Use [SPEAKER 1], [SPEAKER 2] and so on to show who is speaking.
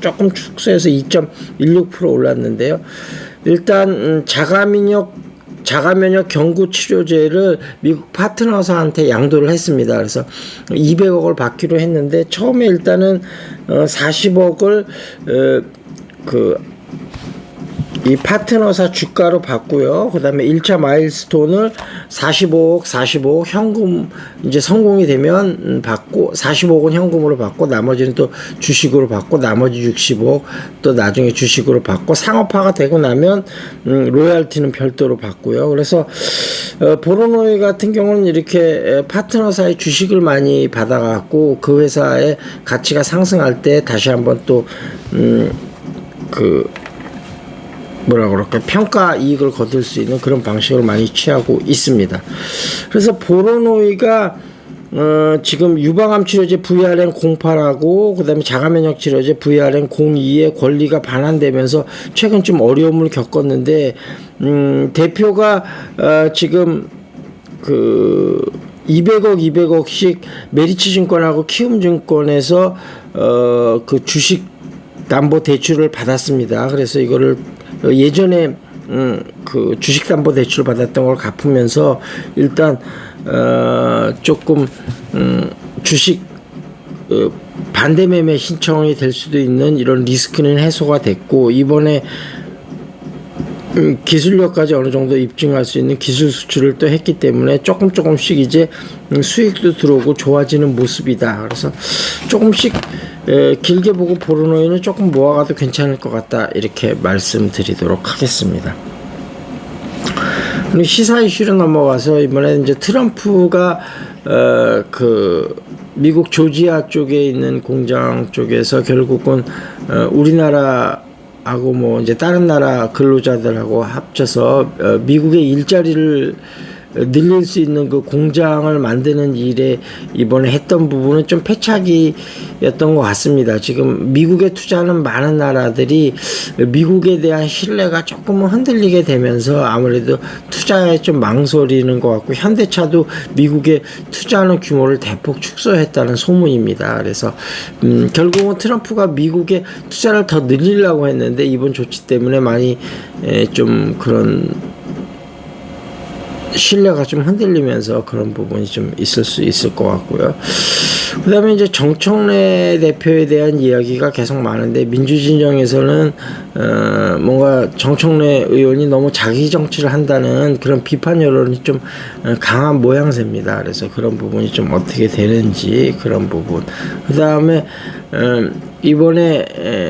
[SPEAKER 1] 조금 축소해서 2.16% 올랐는데요. 일단 음, 자가 면역 자가 면역 경구 치료제를 미국 파트너사한테 양도를 했습니다. 그래서 200억을 받기로 했는데 처음에 일단은 어 40억을 어그 이 파트너사 주가로 받고요. 그 다음에 1차 마일스톤을 45억, 45억 현금 이제 성공이 되면 음, 받고 45억은 현금으로 받고 나머지는 또 주식으로 받고 나머지 60억 또 나중에 주식으로 받고 상업화가 되고 나면 음, 로얄티는 별도로 받고요. 그래서 어, 보로노이 같은 경우는 이렇게 에, 파트너사의 주식을 많이 받아갖고 그 회사의 가치가 상승할 때 다시 한번 또 음 그 뭐라 그럴까 평가 이익을 거둘 수 있는 그런 방식을 많이 취하고 있습니다. 그래서 보로노이가 어, 지금 유방암 치료제 VRN 08하고 그다음에 자가면역 치료제 VRN 02의 권리가 반환되면서 최근 좀 어려움을 겪었는데 음, 대표가 어, 지금 그 200억 200억씩 메리츠 증권하고 키움 증권에서 어 그 주식 담보 대출을 받았습니다. 그래서 이거를 예전에 음, 그 주식 담보 대출 받았던 걸 갚으면서 일단 어, 조금 음, 주식 어, 반대 매매 신청이 될 수도 있는 이런 리스크는 해소가 됐고 이번에 음, 기술력까지 어느 정도 입증할 수 있는 기술 수출을 또 했기 때문에 조금 조금씩 이제 음, 수익도 들어오고 좋아지는 모습이다. 그래서 조금씩 에, 길게 보고 보르노이는 조금 모아가도 괜찮을 것 같다 이렇게 말씀드리도록 하겠습니다. 시사 이슈로 넘어가서 이번에 이제 트럼프가 어, 그 미국 조지아 쪽에 있는 공장 쪽에서 결국은 어, 우리나라 하고 뭐 이제 다른 나라 근로자들하고 합쳐서 어, 미국의 일자리를 늘릴 수 있는 그 공장을 만드는 일에 이번에 했던 부분은 좀 패착이었던 것 같습니다. 지금 미국에 투자하는 많은 나라들이 미국에 대한 신뢰가 조금은 흔들리게 되면서 아무래도 투자에 좀 망설이는 것 같고 현대차도 미국에 투자하는 규모를 대폭 축소했다는 소문입니다. 그래서 음, 결국은 트럼프가 미국에 투자를 더 늘리려고 했는데 이번 조치 때문에 많이 에, 좀 그런 신뢰가 좀 흔들리면서 그런 부분이 좀 있을 수 있을 것 같고요. 그다음에 이제 정청래 대표에 대한 이야기가 계속 많은데 민주진영에서는 어 뭔가 정청래 의원이 너무 자기 정치를 한다는 그런 비판 여론이 좀 어, 강한 모양새입니다. 그래서 그런 부분이 좀 어떻게 되는지 그런 부분. 그다음에 어 이번에 에